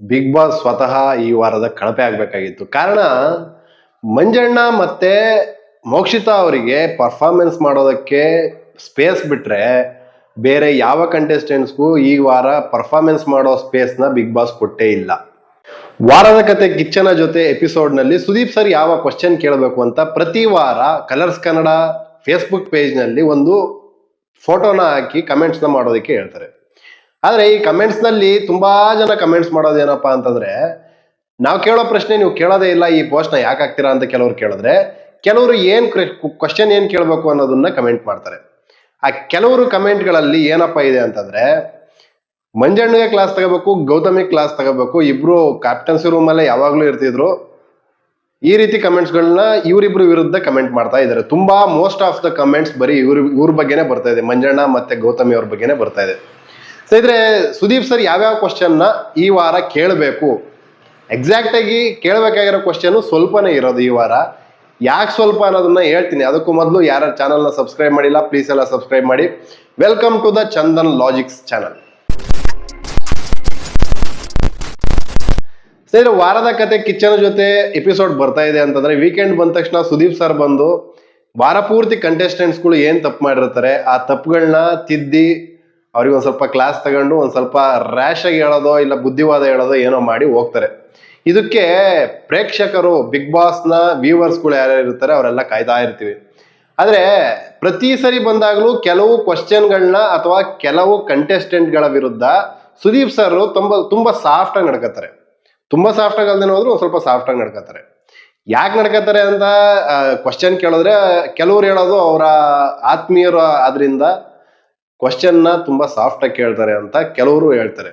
Big boss ಸ್ವತಃ ಈ ವಾರದ ಕಳಪೆ ಆಗಬೇಕಾಗಿತ್ತು. ಕಾರಣ, ಮಂಜಣ್ಣ ಮತ್ತೆ ಮೋಕ್ಷಿತಾ ಅವರಿಗೆ ಪರ್ಫಾರ್ಮೆನ್ಸ್ ಮಾಡೋದಕ್ಕೆ ಸ್ಪೇಸ್ ಬಿಟ್ಟರೆ ಬೇರೆ ಯಾವ ಕಂಟೆಸ್ಟೆಂಟ್ಸ್ಗೂ ಈ ವಾರ ಪರ್ಫಾರ್ಮೆನ್ಸ್ ಮಾಡೋ ಸ್ಪೇಸ್ನ ಬಿಗ್ ಬಾಸ್ ಕೊಟ್ಟೇ ಇಲ್ಲ. ವಾರದ ಕತೆ ಕಿಚ್ಚನ ಜೊತೆ ಎಪಿಸೋಡ್ನಲ್ಲಿ ಸುದೀಪ್ ಸರ್ ಯಾವ ಕ್ವಶನ್ ಕೇಳಬೇಕು ಅಂತ ಪ್ರತಿ ವಾರ ಕಲರ್ಸ್ ಕನ್ನಡ ಫೇಸ್ಬುಕ್ ಪೇಜ್ನಲ್ಲಿ ಒಂದು ಫೋಟೋನ ಹಾಕಿ ಕಮೆಂಟ್ಸ್ನ ಮಾಡೋದಕ್ಕೆ ಹೇಳ್ತಾರೆ. ಆದ್ರೆ ಈ ಕಮೆಂಟ್ಸ್ನಲ್ಲಿ ತುಂಬಾ ಜನ ಕಮೆಂಟ್ಸ್ ಮಾಡೋದೇನಪ್ಪಾ ಅಂತಂದ್ರೆ, ನಾವು ಕೇಳೋ ಪ್ರಶ್ನೆ ನೀವು ಕೇಳೋದೇ ಇಲ್ಲ ಈ ಪೋಸ್ಟ್ನ ಯಾಕೆ ಹಾಕ್ತೀರಾ ಅಂತ ಕೆಲವರು ಕೇಳಿದ್ರೆ, ಕೆಲವರು ಏನ್ ಕ್ವಶನ್ ಏನ್ ಕೇಳಬೇಕು ಅನ್ನೋದನ್ನ ಕಮೆಂಟ್ ಮಾಡ್ತಾರೆ. ಆ ಕೆಲವರು ಕಮೆಂಟ್ಗಳಲ್ಲಿ ಏನಪ್ಪ ಇದೆ ಅಂತಂದ್ರೆ, ಮಂಜಣ್ಣಗೆ ಕ್ಲಾಸ್ ತಗೋಬೇಕು ಗೌತಮಿ ಕ್ಲಾಸ್ ತಗೋಬೇಕು, ಇಬ್ರು ಕ್ಯಾಪ್ಟನ್ಸಿ ರೂಮ್ ಅಲ್ಲೇ ಯಾವಾಗ್ಲೂ ಇರ್ತಿದ್ರು, ಈ ರೀತಿ ಕಮೆಂಟ್ಸ್ಗಳನ್ನ ಇವರಿಬ್ರು ವಿರುದ್ಧ ಕಮೆಂಟ್ ಮಾಡ್ತಾ ಇದ್ದಾರೆ. ತುಂಬಾ ಮೋಸ್ಟ್ ಆಫ್ ದ ಕಮೆಂಟ್ಸ್ ಬರೀ ಇವ್ರ ಇವ್ರ ಬಗ್ಗೆನೇ ಬರ್ತಾ ಇದೆ. ಮಂಜಣ್ಣ ಮತ್ತೆ ಗೌತಮಿ ಅವ್ರ ಬಗ್ಗೆನೇ ಬರ್ತಾ ಇದೆ. ಸ್ನೇಹಿತರೆ, ಸುದೀಪ್ ಸರ್ ಯಾವ್ಯಾವ ಕ್ವಶನ್ನ ಈ ವಾರ ಕೇಳಬೇಕು? ಎಕ್ಸಾಕ್ಟ್ ಆಗಿ ಕೇಳಬೇಕಾಗಿರೋ ಕ್ವಶನ್ ಸ್ವಲ್ಪನೇ ಇರೋದು ಈ ವಾರ. ಯಾಕೆ ಸ್ವಲ್ಪ ಅನ್ನೋದನ್ನ ಹೇಳ್ತೀನಿ. ಅದಕ್ಕೂ ಮೊದಲು ಯಾರ ಚಾನಲ್ನ ಸಬ್ಸ್ಕ್ರೈಬ್ ಮಾಡಿಲ್ಲ ಪ್ಲೀಸ್ ಎಲ್ಲ ಸಬ್ಸ್ಕ್ರೈಬ್ ಮಾಡಿ. Welcome to the Chandan logics channel ಸ್ನೇಹಿತರೆ, ವಾರದ ಕತೆ ಕಿಚನ್ ಜೊತೆ ಎಪಿಸೋಡ್ ಬರ್ತಾ ಇದೆ ಅಂತಂದ್ರೆ ವೀಕೆಂಡ್ ಬಂದ ತಕ್ಷಣ ಸುದೀಪ್ ಸರ್ ಬಂದು ವಾರ ಪೂರ್ತಿ ಕಂಟೆಸ್ಟೆಂಟ್ಸ್ಗಳು ಏನ್ ತಪ್ಪು ಮಾಡಿರ್ತಾರೆ, ಆ ತಪ್ಪುಗಳನ್ನ ತಿದ್ದಿ ಅವ್ರಿಗೆ ಒಂದ್ ಸ್ವಲ್ಪ ಕ್ಲಾಸ್ ತಗೊಂಡು ಒಂದ್ ಸ್ವಲ್ಪ ರ್ಯಾಶ್ ಆಗಿ ಹೇಳೋದೋ ಇಲ್ಲ ಬುದ್ಧಿವಾದ ಹೇಳೋದೋ ಏನೋ ಮಾಡಿ ಹೋಗ್ತಾರೆ. ಇದಕ್ಕೆ ಪ್ರೇಕ್ಷಕರು ಬಿಗ್ ಬಾಸ್ನ ವ್ಯೂವರ್ಸ್ಗಳು ಯಾರ್ಯಾರು ಇರ್ತಾರೆ ಅವರೆಲ್ಲ ಕಾಯ್ತಾ ಇರ್ತೀವಿ. ಆದ್ರೆ ಪ್ರತಿ ಸರಿ ಬಂದಾಗಲೂ ಕೆಲವು ಕ್ವಶನ್ಗಳನ್ನ ಅಥವಾ ಕೆಲವು ಕಂಟೆಸ್ಟೆಂಟ್ಗಳ ವಿರುದ್ಧ ಸುದೀಪ್ ಸರ್ ತುಂಬಾ, ತುಂಬ ಸಾಫ್ಟ್ ಆಗಿ ನಡ್ಕೋತಾರೆ ತುಂಬಾ ಸಾಫ್ಟ್ ಆಗಿ ಅಲ್ದೇ ಹೋದ್ರು ಒಂದ್ ಸ್ವಲ್ಪ ಸಾಫ್ಟ್ ಆಗಿ ನಡ್ಕೋತಾರೆ ಯಾಕೆ ನಡ್ಕೋತಾರೆ ಅಂತ ಕ್ವಶನ್ ಕೇಳಿದ್ರೆ ಕೆಲವ್ರು ಹೇಳೋದು ಅವರ ಆತ್ಮೀಯರು ಆದ್ರಿಂದ ಕ್ವಶನ್ನ ತುಂಬಾ ಸಾಫ್ಟ್ ಆಗಿ ಕೇಳ್ತಾರೆ ಅಂತ ಕೆಲವರು ಹೇಳ್ತಾರೆ.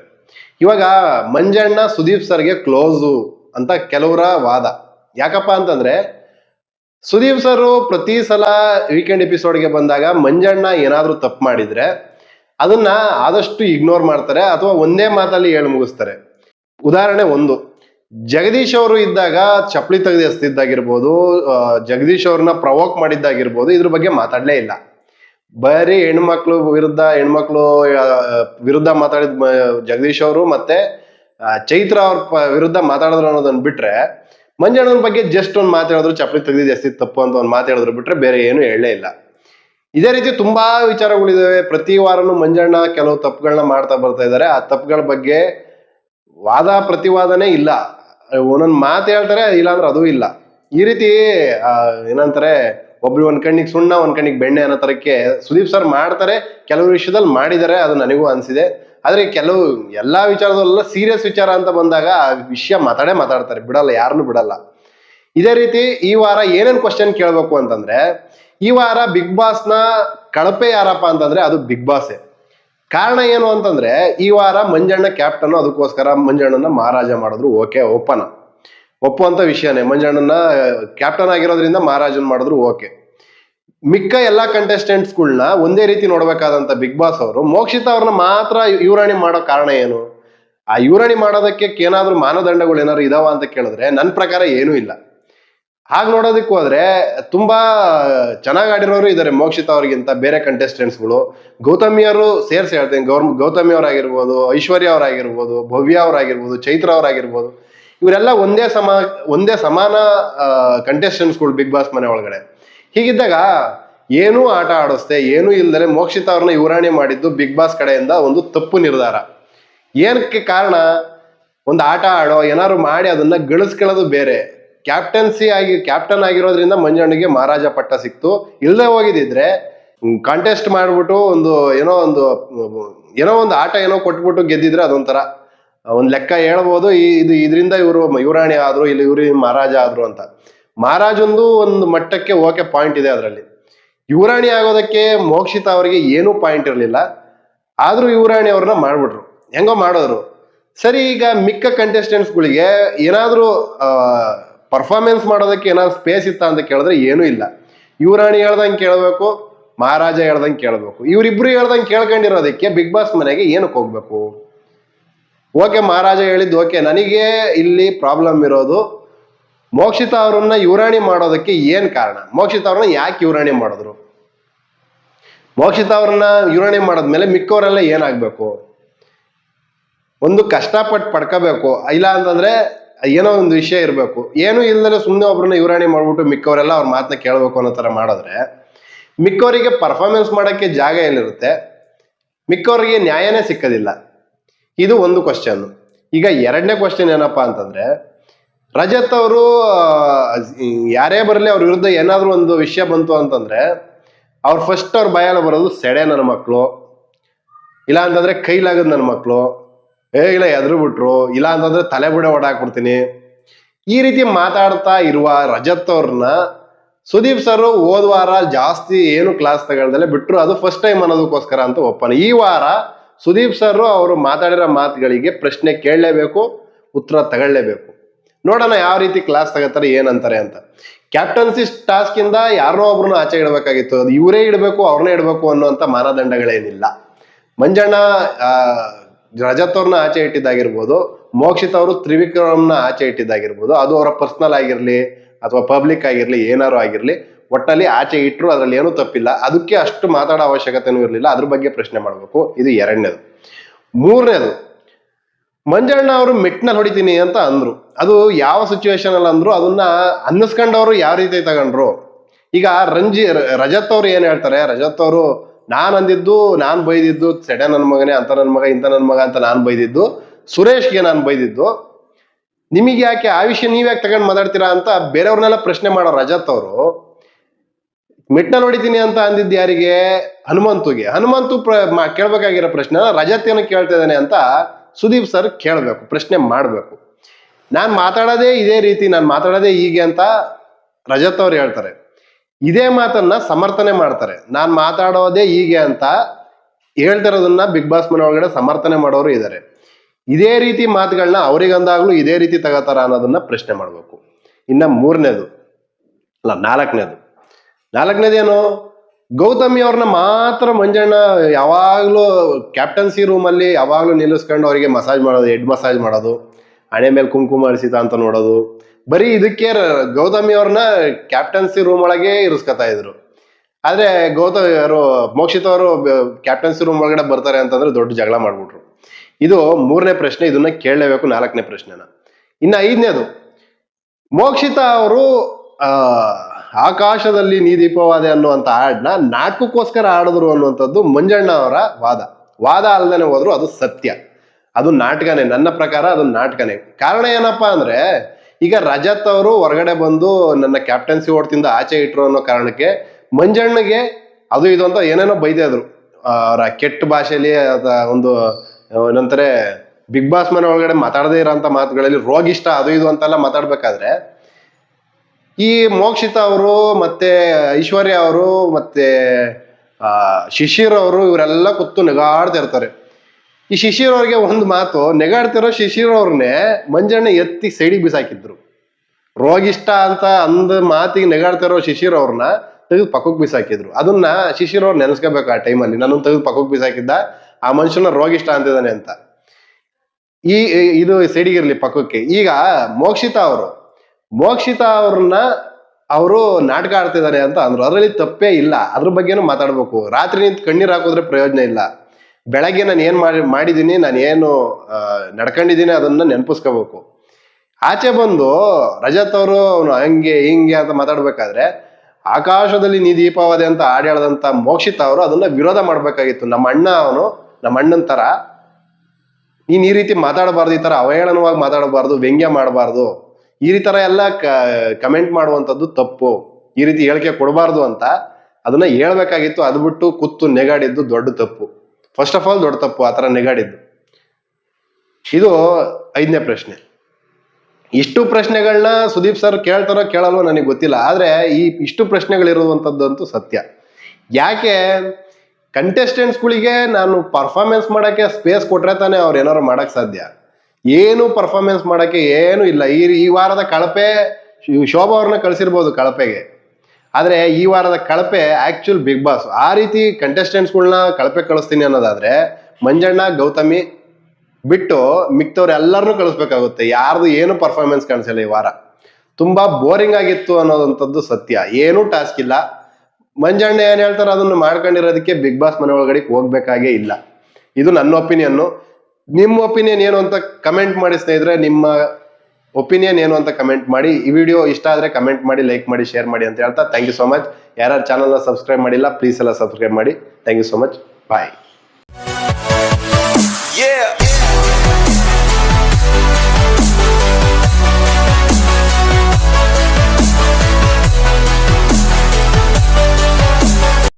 ಇವಾಗ ಮಂಜಣ್ಣ ಸುದೀಪ್ ಸರ್ಗೆ ಕ್ಲೋಸು ಅಂತ ಕೆಲವರ ವಾದ. ಯಾಕಪ್ಪ ಅಂತಂದ್ರೆ, ಸುದೀಪ್ ಸರ್ ಪ್ರತಿ ಸಲ ವೀಕೆಂಡ್ ಎಪಿಸೋಡ್ಗೆ ಬಂದಾಗ ಮಂಜಣ್ಣ ಏನಾದರೂ ತಪ್ಪು ಮಾಡಿದ್ರೆ, ಅದನ್ನ ಆದಷ್ಟು ಇಗ್ನೋರ್ ಮಾಡ್ತಾರೆ ಅಥವಾ ಒಂದೇ ಮಾತಲ್ಲಿ ಹೇಳಿ ಮುಗಿಸ್ತಾರೆ. ಉದಾಹರಣೆ ಒಂದು, ಜಗದೀಶ್ ಅವರು ಇದ್ದಾಗ ಚಪ್ಪಲಿ ತೆಗೆದು ಎಸ್ತಿದ್ದಾಗಿರ್ಬೋದು ಜಗದೀಶ್ ಅವ್ರನ್ನ ಪ್ರವೋಕ್ ಮಾಡಿದ್ದಾಗಿರ್ಬೋದು, ಇದ್ರ ಬಗ್ಗೆ ಮಾತಾಡಲೇ ಇಲ್ಲ. ಬರೀ ಹೆಣ್ಮಕ್ಳು ವಿರುದ್ಧ ಹೆಣ್ಮಕ್ಳು ವಿರುದ್ಧ ಮಾತಾಡಿದ ಜಗದೀಶ್ ಅವರು ಮತ್ತೆ ಚೈತ್ರ ಅವ್ರ ವಿರುದ್ಧ ಮಾತಾಡಿದ್ರು ಅನ್ನೋದನ್ನ ಬಿಟ್ರೆ ಮಂಜಣ್ಣನ ಬಗ್ಗೆ ಜಸ್ಟ್ ಒಂದು ಮಾತಾಡಿದ್ರು ಚಪ್ಪಲಿ ತೆಗೆದಿದ್ದು ಜಾಸ್ತಿ ತಪ್ಪು ಅಂತ ಒಂದು ಮಾತಾಡಿದ್ರು ಬಿಟ್ರೆ ಬೇರೆ ಏನು ಹೇಳೇ ಇಲ್ಲ. ಇದೇ ರೀತಿ ತುಂಬಾ ವಿಚಾರಗಳಿದಾವೆ. ಪ್ರತಿ ವಾರನೂ ಮಂಜಣ್ಣ ಕೆಲವು ತಪ್ಪುಗಳನ್ನ ಮಾಡ್ತಾ ಬರ್ತಾ ಇದ್ದಾರೆ. ಆ ತಪ್ಪುಗಳ ಬಗ್ಗೆ ವಾದ ಪ್ರತಿವಾದನೆ ಇಲ್ಲ. ಒಂದೊಂದು ಮಾತು ಹೇಳ್ತಾರೆ, ಇಲ್ಲಾಂದ್ರೆ ಅದು ಇಲ್ಲ. ಈ ರೀತಿ ಏನಂತಾರೆ ಒಬ್ರು ಒಂದ್ ಕಣ್ಣಿಗೆ ಸುಣ್ಣ, ಒಂದ್ ಕಣ್ಣಿಗೆ ಬೆಣ್ಣೆ ಅನ್ನೋ ತರಕ್ಕೆ ಸುದೀಪ್ ಸರ್ ಮಾಡ್ತಾರೆ. ಕೆಲವು ವಿಷಯದಲ್ಲಿ ಮಾಡಿದ್ದಾರೆ, ಅದು ನನಗೂ ಅನ್ಸಿದೆ. ಆದ್ರೆ ಕೆಲವು ಎಲ್ಲಾ ವಿಚಾರದಲ್ಲ ಸೀರಿಯಸ್ ವಿಚಾರ ಅಂತ ಬಂದಾಗ ಆ ವಿಷಯ ಮಾತಾಡೇ ಮಾತಾಡ್ತಾರೆ. ಬಿಡಲ್ಲ ಯಾರನ್ನು ಬಿಡಲ್ಲ. ಇದೇ ರೀತಿ ಈ ವಾರ ಏನೇನ್ ಕ್ವಶನ್ ಕೇಳಬೇಕು ಅಂತಂದ್ರೆ, ಈ ವಾರ ಬಿಗ್ ಬಾಸ್ನ ಕಳಪೆ ಯಾರಪ್ಪ ಅಂತಂದ್ರೆ ಅದು ಬಿಗ್ ಬಾಸ್ ಕಾರಣ ಏನು ಅಂತಂದ್ರೆ, ಈ ವಾರ ಮಂಜಣ್ಣ ಕ್ಯಾಪ್ಟನ್ ಅದಕ್ಕೋಸ್ಕರ ಮಂಜಣ್ಣನ ಮಹಾರಾಜ ಮಾಡಿದ್ರು. ಓಕೆ ಓಪನ್ ಒಪ್ಪುವಂತ ವಿಷಯನೇ. ಮಂಜಣ್ಣನ ಕ್ಯಾಪ್ಟನ್ ಆಗಿರೋದ್ರಿಂದ ಮಹಾರಾಜನ್ ಮಾಡಿದ್ರು ಓಕೆ. ಮಿಕ್ಕ ಎಲ್ಲಾ ಕಂಟೆಸ್ಟೆಂಟ್ಸ್ಗಳನ್ನ ಒಂದೇ ರೀತಿ ನೋಡ್ಬೇಕಾದಂತ ಬಿಗ್ ಬಾಸ್ ಅವರು, ಮೋಕ್ಷಿತ ಅವ್ರನ್ನ ಮಾತ್ರ ಯುವರಾಣಿ ಮಾಡೋ ಕಾರಣ ಏನು? ಆ ಯುವರಾಣಿ ಮಾಡೋದಕ್ಕೆ ಏನಾದ್ರೂ ಮಾನದಂಡಗಳು ಏನಾದ್ರು ಇದಾವ ಅಂತ ಕೇಳಿದ್ರೆ ನನ್ನ ಪ್ರಕಾರ ಏನೂ ಇಲ್ಲ. ಹಾಗೆ ನೋಡೋದಕ್ಕೆ ಹೋದ್ರೆ ತುಂಬಾ ಚೆನ್ನಾಗಿ ಆಡಿರೋರು ಇದ್ದಾರೆ ಮೋಕ್ಷಿತ ಅವ್ರಿಗಿಂತ ಬೇರೆ ಕಂಟೆಸ್ಟೆಂಟ್ಸ್ಗಳು ಗೌತಮಿಯವರು ಸೇರ್ಸಿ ಹೇಳ್ತೀನಿ, ಗೌರ್, ಗೌತಮಿ ಅವರಾಗಿರ್ಬೋದು, ಐಶ್ವರ್ಯ ಅವರಾಗಿರ್ಬೋದು, ಭವ್ಯ ಅವರಾಗಿರ್ಬೋದು, ಚೈತ್ರ ಅವರಾಗಿರ್ಬೋದು. ಇವರೆಲ್ಲ ಒಂದೇ ಸಮ, ಒಂದೇ ಸಮಾನ ಕಂಟೆಸ್ಟೆಂಟ್ಸ್ಗಳು ಬಿಗ್ ಬಾಸ್ ಮನೆ ಒಳಗಡೆ. ಹೀಗಿದ್ದಾಗ ಏನೂ ಆಟ ಆಡಿಸ್ದೆ ಏನೂ ಇಲ್ದರೆ ಮೋಕ್ಷಿತ ಅವ್ರನ್ನ ಯುವರಾಣಿ ಮಾಡಿದ್ದು ಬಿಗ್ ಬಾಸ್ ಕಡೆಯಿಂದ ಒಂದು ತಪ್ಪು ನಿರ್ಧಾರ. ಏನಕ್ಕೆ ಕಾರಣ? ಒಂದು ಆಟ ಆಡೋ, ಏನಾದ್ರು ಮಾಡಿ ಅದನ್ನ ಗಳಿಸ್ಕೊಳ್ಳೋದು ಬೇರೆ. ಕ್ಯಾಪ್ಟನ್ಸಿ ಆಗಿ ಕ್ಯಾಪ್ಟನ್ ಆಗಿರೋದ್ರಿಂದ ಮಂಜಣ್ಣಗೆ ಮಹಾರಾಜ ಪಟ್ಟ ಸಿಕ್ತು. ಇಲ್ಲದೆ ಹೋಗಿದ್ದಿದ್ರೆ ಕಾಂಟೆಸ್ಟ್ ಮಾಡ್ಬಿಟ್ಟು ಒಂದು ಏನೋ ಒಂದು ಏನೋ ಒಂದು ಆಟ ಏನೋ ಕೊಟ್ಬಿಟ್ಟು ಗೆದ್ದಿದ್ರೆ ಅದೊಂಥರ. ಒಂದ್ ಲೆಕ್ಕ ಹೇಳ್ಬೋದು, ಈ ಇದು ಇದರಿಂದ ಇವರು ಯುವರಾಣಿ ಆದ್ರು, ಇಲ್ಲಿ ಇವರು ಮಹಾರಾಜ ಆದ್ರು ಅಂತ. ಮಹಾರಾಜಂದು ಒಂದು ಮಟ್ಟಕ್ಕೆ ಓಕೆ ಪಾಯಿಂಟ್ ಇದೆ ಅದರಲ್ಲಿ. ಯುವರಾಣಿ ಆಗೋದಕ್ಕೆ ಮೋಕ್ಷಿತ ಅವರಿಗೆ ಏನೂ ಪಾಯಿಂಟ್ ಇರಲಿಲ್ಲ. ಆದರೂ ಯುವರಾಣಿ ಅವ್ರನ್ನ ಮಾಡ್ಬಿಟ್ರು. ಹೆಂಗೋ ಮಾಡಿದ್ರು. ಸರಿ, ಈಗ ಮಿಕ್ಕ ಕಂಟೆಸ್ಟೆಂಟ್ಸ್ಗಳಿಗೆ ಏನಾದರೂ ಪರ್ಫಾರ್ಮೆನ್ಸ್ ಮಾಡೋದಕ್ಕೆ ಏನಾದ್ರು ಸ್ಪೇಸ್ ಇತ್ತ ಅಂತ ಕೇಳಿದ್ರೆ ಏನೂ ಇಲ್ಲ. ಯುವರಾಣಿ ಹೇಳ್ದಂಗೆ ಕೇಳಬೇಕು, ಮಹಾರಾಜ ಹೇಳ್ದಂಗೆ ಕೇಳಬೇಕು. ಇವರಿಬ್ರು ಹೇಳ್ದಂಗೆ ಕೇಳ್ಕೊಂಡಿರೋದಕ್ಕೆ ಬಿಗ್ ಬಾಸ್ ಮನೆಗೆ ಏನಕ್ಕೆ ಹೋಗ್ಬೇಕು? ಓಕೆ ಮಹಾರಾಜ ಹೇಳಿದ್ದು ಓಕೆ. ನನಗೆ ಇಲ್ಲಿ ಪ್ರಾಬ್ಲಮ್ ಇರೋದು, ಮೋಕ್ಷಿತ ಅವ್ರನ್ನ ಯುವರಾಣಿ ಮಾಡೋದಕ್ಕೆ ಏನ್ ಕಾರಣ? ಮೋಕ್ಷಿತ ಅವ್ರನ್ನ ಯಾಕೆ ಯುವರಾಣಿ ಮಾಡಿದ್ರು? ಮೋಕ್ಷಿತ ಅವ್ರನ್ನ ಯುವರಾಣಿ ಮಾಡಿದ್ಮೇಲೆ ಮಿಕ್ಕವರೆಲ್ಲ ಏನಾಗ್ಬೇಕು? ಒಂದು ಕಷ್ಟಪಟ್ಟು ಪಡ್ಕೋಬೇಕು. ಇಲ್ಲ ಅಂತಂದ್ರೆ ಏನೋ ಒಂದು ವಿಷಯ ಇರಬೇಕು. ಏನು ಇಲ್ಲದ್ರೆ ಸುಮ್ಮನೆ ಒಬ್ರನ್ನ ಯುವರಾಣಿ ಮಾಡ್ಬಿಟ್ಟು ಮಿಕ್ಕವರೆಲ್ಲ ಅವ್ರ ಮಾತನ್ನ ಕೇಳಬೇಕು ಅನ್ನೋ ಥರ ಮಾಡಿದ್ರೆ, ಮಿಕ್ಕವರಿಗೆ ಪರ್ಫಾರ್ಮೆನ್ಸ್ ಮಾಡೋಕ್ಕೆ ಜಾಗ ಎಲ್ಲಿರುತ್ತೆ? ಮಿಕ್ಕವರಿಗೆ ನ್ಯಾಯನೇ ಸಿಕ್ಕೋದಿಲ್ಲ. ಇದು ಒಂದು ಕ್ವಶನ್ ಈಗ ಎರಡನೇ ಕ್ವಶನ್ ಏನಪ್ಪಾ ಅಂತಂದ್ರೆ, ರಜತ್ ಅವರು ಯಾರೇ ಬರಲಿ ಅವ್ರ ವಿರುದ್ಧ ಏನಾದರೂ ಒಂದು ವಿಷಯ ಬಂತು ಅಂತಂದ್ರೆ, ಅವ್ರು ಫಸ್ಟ್ ಅವ್ರ ಬಯಲ ಬರೋದು ಸೆಡೆ ನನ್ನ ಮಕ್ಕಳು ಇಲ್ಲ ಅಂತಂದ್ರೆ ಕೈಲಾಗದ್ ನನ್ನ ಮಕ್ಕಳು ಏ, ಇಲ್ಲ ಎದ್ರು ಬಿಟ್ರು, ಇಲ್ಲ ಅಂತಂದ್ರೆ ತಲೆ ಬುಡ ಓಡಾಕ್ಬಿಡ್ತೀನಿ. ಈ ರೀತಿ ಮಾತಾಡ್ತಾ ಇರುವ ರಜತ್ ಅವ್ರನ್ನ ಸುದೀಪ್ ಸರ್ ಹೋದ ವಾರ ಜಾಸ್ತಿ ಏನು ಕ್ಲಾಸ್ ತಗೊಳ್ದಲೆ ಬಿಟ್ರು, ಅದು ಫಸ್ಟ್ ಟೈಮ್ ಅನ್ನೋದಕ್ಕೋಸ್ಕರ ಅಂತ ಒಪ್ಪನೆ. ಈ ವಾರ ಸುದೀಪ್ ಸರ್ ಅವರು ಮಾತಾಡಿರೋ ಮಾತುಗಳಿಗೆ ಪ್ರಶ್ನೆ ಕೇಳಲೇಬೇಕು, ಉತ್ತರ ತಗೊಳ್ಳೇಬೇಕು ನೋಡೋಣ ಯಾವ ರೀತಿ ಕ್ಲಾಸ್ ತಗೋತಾರೆ, ಏನಂತಾರೆ ಅಂತ. ಕ್ಯಾಪ್ಟನ್ಸಿ ಟಾಸ್ಕ್ ಇಂದ ಯಾರನ್ನೋ ಒಬ್ರನ್ನ ಆಚೆ ಇಡಬೇಕಾಗಿತ್ತು. ಅದು ಇವರೇ ಇಡಬೇಕು, ಅವ್ರನ್ನೇ ಇಡಬೇಕು ಅನ್ನುವಂಥ ಮಾನದಂಡಗಳೇನಿಲ್ಲ. ಮಂಜಣ್ಣ ರಜತ್ ಅವ್ರನ್ನ ಆಚೆ ಇಟ್ಟಿದ್ದಾಗಿರ್ಬೋದು, ಮೋಕ್ಷಿತ್ ಅವರು ತ್ರಿವಿಕ್ರಮ್ನ ಆಚೆ ಇಟ್ಟಿದ್ದಾಗಿರ್ಬೋದು, ಅದು ಅವರ ಪರ್ಸ್ನಲ್ ಆಗಿರಲಿ, ಅಥವಾ ಪಬ್ಲಿಕ್ ಆಗಿರಲಿ, ಏನಾರು ಆಗಿರ್ಲಿ ಒಟ್ಟಲ್ಲಿ ಆಚೆ ಇಟ್ಟರು ಅದರಲ್ಲಿ ಏನೂ ತಪ್ಪಿಲ್ಲ. ಅದಕ್ಕೆ ಅಷ್ಟು ಮಾತಾಡೋ ಅವಶ್ಯಕತೆನೂ ಇರಲಿಲ್ಲ. ಅದ್ರ ಬಗ್ಗೆ ಪ್ರಶ್ನೆ ಮಾಡಬೇಕು. ಇದು ಎರಡನೇದು. ಮೂರನೇದು ಮಂಜಣ್ಣ ಅವರು ಮೆಟ್ನಲ್ಲಿ ಹೊಡಿತೀನಿ ಅಂತ ಅಂದ್ರು. ಅದು ಯಾವ ಸಿಚುವೇಶನ್ ಅಲ್ಲಿ ಅಂದ್ರು, ಅದನ್ನ ಅನ್ನಿಸ್ಕೊಂಡವ್ರು ಯಾವ ರೀತಿ ತಗೊಂಡ್ರು? ಈಗ ರಂಜಿ, ರಜತ್ ಅವ್ರು ಏನ್ ಹೇಳ್ತಾರೆ? ರಜತ್ ಅವರು, ನಾನ್ ಅಂದಿದ್ದು ನಾನ್ ಬೈದಿದ್ದು ಸೆಡೆ ನನ್ನ ಮಗನೇ, ಅಂತ ನನ್ನ ಮಗ ಇಂಥ ನನ್ನ ಮಗ ಅಂತ ನಾನು ಬೈದಿದ್ದು. ಸುರೇಶ್ಗೆ ನಾನು ಬೈದಿದ್ದು. ನಿಮಗೆ ಯಾಕೆ ಆ ವಿಷಯ ನೀವ್ಯಾಕೆ ತಗೊಂಡ್ ಮಾತಾಡ್ತೀರಾ ಅಂತ ಬೇರೆಯವ್ರನ್ನೆಲ್ಲ ಪ್ರಶ್ನೆ ಮಾಡೋ ರಜತ್ ಅವರು. ಮೆಟ್ನಲ್ಲಿ ಹೊಡಿತೀನಿ ಅಂತ ಅಂದಿದ್ದು ಯಾರಿಗೆ? ಹನುಮಂತುಗೆ. ಹನುಮಂತು ಕೇಳ್ಬೇಕಾಗಿರೋ ಪ್ರಶ್ನೆ ರಜತ್ ಏನೋ ಕೇಳ್ತಾ ಇದ್ದಾನೆ ಅಂತ ಸುದೀಪ್ ಸರ್ ಕೇಳಬೇಕು, ಪ್ರಶ್ನೆ ಮಾಡಬೇಕು. ನಾನು ಮಾತಾಡೋದೇ ಇದೇ ರೀತಿ, ನಾನು ಮಾತಾಡೋದೇ ಹೀಗೆ ಅಂತ ರಜತ್ ಅವ್ರು ಹೇಳ್ತಾರೆ. ಇದೇ ಮಾತನ್ನ ಸಮರ್ಥನೆ ಮಾಡ್ತಾರೆ. ನಾನು ಮಾತಾಡೋದೇ ಹೀಗೆ ಅಂತ ಹೇಳ್ತಿರೋದನ್ನ ಬಿಗ್ ಬಾಸ್ ಮನೆ ಒಳಗಡೆ ಸಮರ್ಥನೆ ಮಾಡೋರು ಇದ್ದಾರೆ ಇದೇ ರೀತಿ ಮಾತುಗಳನ್ನ ಅವರಿಗಂದಾಗ್ಲೂ ಇದೇ ರೀತಿ ತಗೋತಾರ ಅನ್ನೋದನ್ನ ಪ್ರಶ್ನೆ ಮಾಡಬೇಕು. ಇನ್ನ ಮೂರನೇದು, ಅಲ್ಲ ನಾಲ್ಕನೇದು. ನಾಲ್ಕನೇದೇನು? ಗೌತಮಿ ಅವ್ರನ್ನ ಮಾತ್ರ ಮಂಜಣ್ಣ ಯಾವಾಗಲೂ ಕ್ಯಾಪ್ಟನ್ಸಿ ರೂಮಲ್ಲಿ ಯಾವಾಗಲೂ ನಿಲ್ಲಿಸ್ಕೊಂಡು ಅವರಿಗೆ ಮಸಾಜ್ ಮಾಡೋದು ಹೆಡ್ ಮಸಾಜ್ ಮಾಡೋದು ಹಣೆ ಮೇಲೆ ಕುಂಕುಮ ಅಳಿಸಿತ ಅಂತ ನೋಡೋದು. ಬರೀ ಇದಕ್ಕೆ ಗೌತಮಿ ಅವ್ರನ್ನ ಕ್ಯಾಪ್ಟನ್ಸಿ ರೂಮ್ ಒಳಗೆ ಇರಿಸ್ಕೊತಾ ಇದ್ರು. ಆದ್ರೆ ಗೌತಮ್ ಅವರು, ಮೋಕ್ಷಿತ್ ಅವರು ಕ್ಯಾಪ್ಟನ್ಸಿ ರೂಮ್ ಒಳಗಡೆ ಬರ್ತಾರೆ ಅಂತಂದ್ರೆ ದೊಡ್ಡ ಜಗಳ ಮಾಡ್ಬಿಟ್ರು. ಇದು ಮೂರನೇ ಪ್ರಶ್ನೆ, ಇದನ್ನ ಕೇಳಲೇಬೇಕು, ನಾಲ್ಕನೇ ಪ್ರಶ್ನೆನ. ಇನ್ನ ಐದನೇದು. ಮೋಕ್ಷಿತ ಅವರು ಆಕಾಶದಲ್ಲಿ ನೀ ದೀಪವಾದೆ ಅನ್ನುವಂಥ ಹಾಡನ್ನ ನಾಟಕಕ್ಕೋಸ್ಕರ ಆಡಿದ್ರು ಅನ್ನುವಂಥದ್ದು ಮಂಜಣ್ಣ ಅವರ ವಾದ. ವಾದ ಅಲ್ಲದೆ ಹೋದ್ರು ಅದು ಸತ್ಯ. ಅದು ನಾಟಕನೇ, ನನ್ನ ಪ್ರಕಾರ ಅದು ನಾಟಕನೇ. ಕಾರಣ ಏನಪ್ಪಾ ಅಂದ್ರೆ, ಈಗ ರಜತ್ ಅವರು ಹೊರಗಡೆ ಬಂದು ನನ್ನ ಕ್ಯಾಪ್ಟನ್ಸಿ ಓಡ್ತಿಂದ ಆಚೆ ಇಟ್ರು ಅನ್ನೋ ಕಾರಣಕ್ಕೆ ಮಂಜಣ್ಣಗೆ ಅದು ಇದು ಅಂತ ಏನೇನೋ ಬೈದಿದ್ರು ಅವರ ಕೆಟ್ಟ ಭಾಷೆಯಲ್ಲಿ ಅದ ಒಂದು ಏನಂತಾರೆ, ಬಿಗ್ ಬಾಸ್ ಮನೆ ಒಳಗಡೆ ಮಾತಾಡದೇ ಇರೋಂಥ ಮಾತುಗಳಲ್ಲಿ ರೋಗಿಷ್ಟ ಅದು ಇದು ಅಂತೆಲ್ಲ ಮಾತಾಡ್ಬೇಕಾದ್ರೆ ಈ ಮೋಕ್ಷಿತ ಅವರು ಮತ್ತೆ ಐಶ್ವರ್ಯ ಅವರು ಮತ್ತೆ ಆ, ಶಿಶಿರ್ ಅವರು ಇವರೆಲ್ಲ ಕೂತು ನೆಗಾಡ್ತಾ ಇರ್ತಾರೆ. ಈ ಶಿಶಿರ್ ಅವ್ರಿಗೆ ಒಂದು ಮಾತು ನೆಗಾಡ್ತಿರೋ ಶಿಶಿರ್ ಅವ್ರನ್ನೇ ಮಂಜಣ್ಣ ಎತ್ತಿ ಸೈಡಿಗೆ ಬಿಸಾಕಿದ್ರು. ರೋಗಿಷ್ಟ ಅಂತ ಅಂದ ಮಾತಿಗೆ ನೆಗಾಡ್ತಿರೋ ಶಿಶಿರ್ ಅವ್ರನ್ನ ತೆಗೆದು ಪಕ್ಕಕ್ಕೆ ಬಿಸಾಕಿದ್ರು. ಅದನ್ನ ಶಿಶಿರ್ ಅವ್ರು ನೆನೆಸ್ಕೋಬೇಕು ಆ ಟೈಮಲ್ಲಿ ನನ್ನನ್ನು ತೆಗೆದು ಪಕ್ಕಕ್ಕೆ ಬಿಸಾಕಿದ್ದ ಆ ಮನುಷ್ಯನ ರೋಗಿಷ್ಟ ಅಂತಿದ್ದಾನೆ ಅಂತ. ಈ- ಇದು ಸೈಡಿಗಿರ್ಲಿ ಪಕ್ಕಕ್ಕೆ. ಈಗ ಮೋಕ್ಷಿತ ಅವರು ಮೋಕ್ಷಿತ ಅವ್ರನ್ನ ಅವರು ನಾಟಕ ಆಡ್ತಿದ್ದಾರೆ ಅಂತ ಅಂದ್ರು. ಅದರಲ್ಲಿ ತಪ್ಪೇ ಇಲ್ಲ. ಅದ್ರ ಬಗ್ಗೆನೂ ಮಾತಾಡ್ಬೇಕು. ರಾತ್ರಿ ನಿಂತು ಕಣ್ಣೀರು ಹಾಕೋದ್ರೆ ಪ್ರಯೋಜನ ಇಲ್ಲ. ಬೆಳಗ್ಗೆ ನಾನು ಏನ್ ಮಾಡಿ ಮಾಡಿದ್ದೀನಿ ನಾನು ಏನು ನಡ್ಕೊಂಡಿದ್ದೀನಿ ಅದನ್ನ ನೆನಪಿಸ್ಕೋಬೇಕು. ಆಚೆ ಬಂದು ರಜತ್ ಅವರು, ಅವನು ಹಂಗೆ ಹಿಂಗೆ ಅಂತ ಮಾತಾಡ್ಬೇಕಾದ್ರೆ, ಆಕಾಶದಲ್ಲಿ ನೀ ದೀಪಾವಧಿ ಅಂತ ಮೋಕ್ಷಿತಾ ಮೋಕ್ಷಿತ ಅವರು ಅದನ್ನ ವಿರೋಧ ಮಾಡ್ಬೇಕಾಗಿತ್ತು. ನಮ್ಮ ಅಣ್ಣ ಅವನು, ನಮ್ಮ ಅಣ್ಣನ ತರ, ನೀನ್ ಈ ರೀತಿ ಮಾತಾಡಬಾರ್ದು, ಈ ತರ ಅವಹೇಳನವಾಗಿ ಮಾತಾಡಬಾರ್ದು, ವ್ಯಂಗ್ಯ ಮಾಡಬಾರ್ದು. ಈ ರೀತಿ ಎಲ್ಲ ಕಮೆಂಟ್ ಮಾಡುವಂಥದ್ದು ತಪ್ಪು. ಈ ರೀತಿ ಹೇಳಿಕೆ ಕೊಡಬಾರ್ದು ಅಂತ ಅದನ್ನ ಹೇಳ್ಬೇಕಾಗಿತ್ತು. ಅದು ಬಿಟ್ಟು ಕುತ್ತು ನೆಗಾಡಿದ್ದು ದೊಡ್ಡ ತಪ್ಪು. ಫಸ್ಟ್ ಆಫ್ ಆಲ್ ದೊಡ್ಡ ತಪ್ಪು, ಆ ಥರ ನೆಗಾಡಿದ್ದು. ಇದು ಐದನೇ ಪ್ರಶ್ನೆ. ಇಷ್ಟು ಪ್ರಶ್ನೆಗಳನ್ನ ಸುದೀಪ್ ಸರ್ ಕೇಳ್ತಾರೋ ಕೇಳಲ್ವೋ ನನಗೆ ಗೊತ್ತಿಲ್ಲ. ಆದ್ರೆ ಈ ಇಷ್ಟು ಪ್ರಶ್ನೆಗಳಿರುವಂಥದ್ದಂತೂ ಸತ್ಯ. ಯಾಕೆ? ಕಂಟೆಸ್ಟೆಂಟ್ಸ್ಗಳಿಗೆ ನಾನು ಪರ್ಫಾರ್ಮೆನ್ಸ್ ಮಾಡೋಕ್ಕೆ ಸ್ಪೇಸ್ ಕೊಟ್ಟರೆ ತಾನೇ ಅವ್ರು ಏನಾರು ಮಾಡಕ್ ಸಾಧ್ಯ. ಏನು ಪರ್ಫಾರ್ಮೆನ್ಸ್ ಮಾಡೋಕ್ಕೆ ಏನು ಇಲ್ಲ. ಈ ಈ ವಾರದ ಕಳಪೆ ಶೋಭ ಅವ್ರನ್ನ ಕಳಿಸಿರ್ಬೋದು ಕಳಪೆಗೆ. ಆದರೆ ಈ ವಾರದ ಕಳಪೆ ಆ್ಯಕ್ಚುಲ್ ಬಿಗ್ ಬಾಸ್ ಆ ರೀತಿ ಕಂಟೆಸ್ಟೆಂಟ್ಸ್ಗಳನ್ನ ಕಳಪೆ ಕಳಿಸ್ತೀನಿ ಅನ್ನೋದಾದರೆ ಮಂಜಣ್ಣ, ಗೌತಮಿ ಬಿಟ್ಟು ಮಿಕ್ತವ್ರು ಎಲ್ಲರನ್ನೂ ಕಳಿಸ್ಬೇಕಾಗುತ್ತೆ. ಯಾರ್ದು ಏನು ಪರ್ಫಾರ್ಮೆನ್ಸ್ ಕಾಣಿಸಿಲ್ಲ ಈ ವಾರ. ತುಂಬ ಬೋರಿಂಗ್ ಆಗಿತ್ತು ಅನ್ನೋದಂಥದ್ದು ಸತ್ಯ. ಏನೂ ಟಾಸ್ಕ್ ಇಲ್ಲ. ಮಂಜಣ್ಣ ಏನು ಹೇಳ್ತಾರೆ ಅದನ್ನು ಮಾಡ್ಕೊಂಡಿರೋದಕ್ಕೆ ಬಿಗ್ ಬಾಸ್ ಮನೆ ಒಳಗಡೆ ಹೋಗ್ಬೇಕಾಗೇ ಇಲ್ಲ. ಇದು ನನ್ನ ಒಪಿನಿಯನ್ನು ನಿಮ್ಮ ಒಪಿನಿಯನ್ ಏನು ಅಂತ ಕಮೆಂಟ್ ಮಾಡಿ ಸ್ನೇಹಿತರೆ, ನಿಮ್ಮ ಒಪಿನಿಯನ್ ಏನು ಅಂತ ಕಮೆಂಟ್ ಮಾಡಿ. ಈ ವಿಡಿಯೋ ಇಷ್ಟ ಆದರೆ ಕಮೆಂಟ್ ಮಾಡಿ ಲೈಕ್ ಮಾಡಿ ಶೇರ್ ಮಾಡಿ ಅಂತ ಹೇಳ್ತಾ ಥ್ಯಾಂಕ್ ಯು ಸೋ ಮಚ್ ಯಾರ್ಯಾರು ಚಾನಲ್ನ ಸಬ್ಸ್ಕ್ರೈಬ್ ಮಾಡಿಲ್ಲ ಪ್ಲೀಸ್ ಎಲ್ಲ ಸಬ್ಸ್ಕ್ರೈಬ್ ಮಾಡಿ. Thank you so much bye